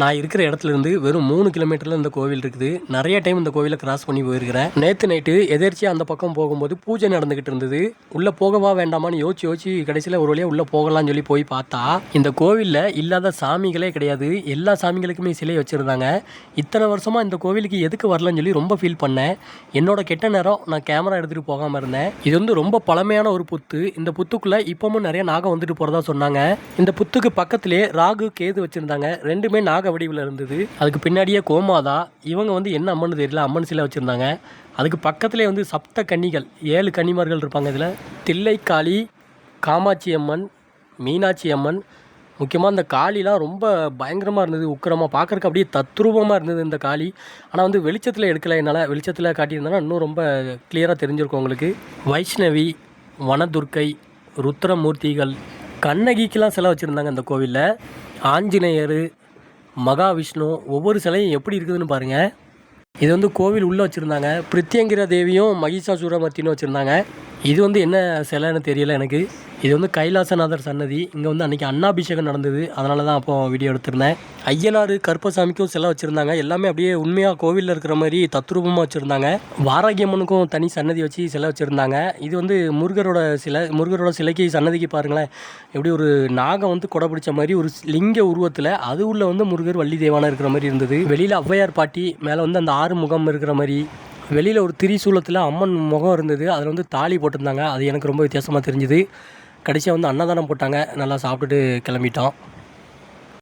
நான் இருக்கிற இடத்துல இருந்து வெறும் மூணு கிலோமீட்டரில் இந்த கோவில் இருக்குது. நிறைய டைம் இந்த கோவிலை கிராஸ் பண்ணி போயிருக்கிறேன். நேற்று நைட்டு எதிர்ச்சியாக அந்த பக்கம் போகும்போது பூஜை நடந்துகிட்டு இருந்தது. உள்ளே போகவா வேண்டாமான்னு யோசிச்சு யோசிச்சு கடைசியில் ஒரு வழியாக உள்ளே போகலாம்னு சொல்லி போய் பார்த்தா இந்த கோவிலில் இல்லாத சாமிகளே கிடையாது. எல்லா சாமிகளுக்குமே சிலை வச்சுருந்தாங்க. இத்தனை வருஷமாக இந்த கோவிலுக்கு எதுக்கு வரலன்னு சொல்லி ரொம்ப ஃபீல் பண்ணேன். என்னோட கெட்ட நேரம் நான் கேமரா எடுத்துகிட்டு போகாமல் இருந்தேன். இது வந்து ரொம்ப பழமையான ஒரு புத்து. இந்த புத்துக்குள்ளே இப்போமும் நிறைய நாகம் வந்துட்டு போகிறதா சொன்னாங்க. இந்த புத்துக்கு பக்கத்திலே ராகு கேது வச்சுருந்தாங்க. ரெண்டுமே நாக வடிவில் இருந்தது. அதுக்கு பின்னாடியே கோமாதா. இவங்க வந்து என்ன அம்மன் தெரியல. அம்மன் சிலை வச்சுருந்தாங்க. அதுக்கு பக்கத்திலே வந்து சப்த கன்னிகள் ஏழு கன்னிமார்கள் இருப்பாங்க இதில். தில்லைக்காளி காமாட்சி அம்மன் மீனாட்சி அம்மன். முக்கியமாக இந்த காளிலாம் ரொம்ப பயங்கரமாக இருந்தது உக்கிரமாக பார்க்கறக்கு அப்படியே தத்ரூபமாக இருந்தது இந்த காளி. ஆனால் வந்து வெளிச்சத்தில் எடுக்கலை என்னால். வெளிச்சத்தில் காட்டியிருந்தேன்னா இன்னும் ரொம்ப கிளியராக தெரிஞ்சிருக்கும் உங்களுக்கு. வைஷ்ணவி வனதுர்க்கை ருத்ரமூர்த்திகள் கண்ணகிக்கெலாம் சிலை வச்சுருந்தாங்க இந்த கோவிலில். ஆஞ்சநேயர் மகாவிஷ்ணு ஒவ்வொரு சிலையும் எப்படி இருக்குதுன்னு பாருங்கள் இது வந்து கோவில் உள்ளே வச்சுருந்தாங்க. பிரித்தியங்கிற தேவியும் மகிஷாசுரமர்த்தினும் வச்சுருந்தாங்க. இது வந்து என்ன சிலைன்னு தெரியல எனக்கு. இது வந்து கைலாசநாதர் சன்னதி. இங்கே வந்து அன்றைக்கி அபிஷேகம் நடந்தது. அதனால தான் அப்போ வீடியோ எடுத்திருந்தேன். ஐயனார் கருப்பசாமிக்கும் சிலை வச்சுருந்தாங்க. எல்லாமே அப்படியே உண்மையாக கோவிலில் இருக்கிற மாதிரி தத்ரூபமாக வச்சுருந்தாங்க. வாராகியம்மனுக்கும் தனி சன்னதி வச்சு சிலை வச்சுருந்தாங்க. இது வந்து முருகரோட சிலை. முருகரோட சிலைக்கு சன்னதிக்கு பாருங்களேன். எப்படி ஒரு நாகம் வந்து கொடை பிடிச்ச மாதிரி ஒரு லிங்க உருவத்தில் அது உள்ள வந்து முருகர் வள்ளி தேவானம் இருக்கிற மாதிரி இருந்தது. வெளியில் ஔவையார் பாட்டி மேலே வந்து அந்த ஆறு முகம் இருக்கிற மாதிரி வெளியில் ஒரு திரிசூலத்தில் அம்மன் முகம் இருந்தது. அதில் வந்து தாலி போட்டிருந்தாங்க. அது எனக்கு ரொம்ப வித்தியாசமாக தெரிஞ்சுது. கடைசியாக வந்து அன்னதானம் போட்டாங்க. நல்லா சாப்பிட்டுட்டு கிளம்பிட்டோம்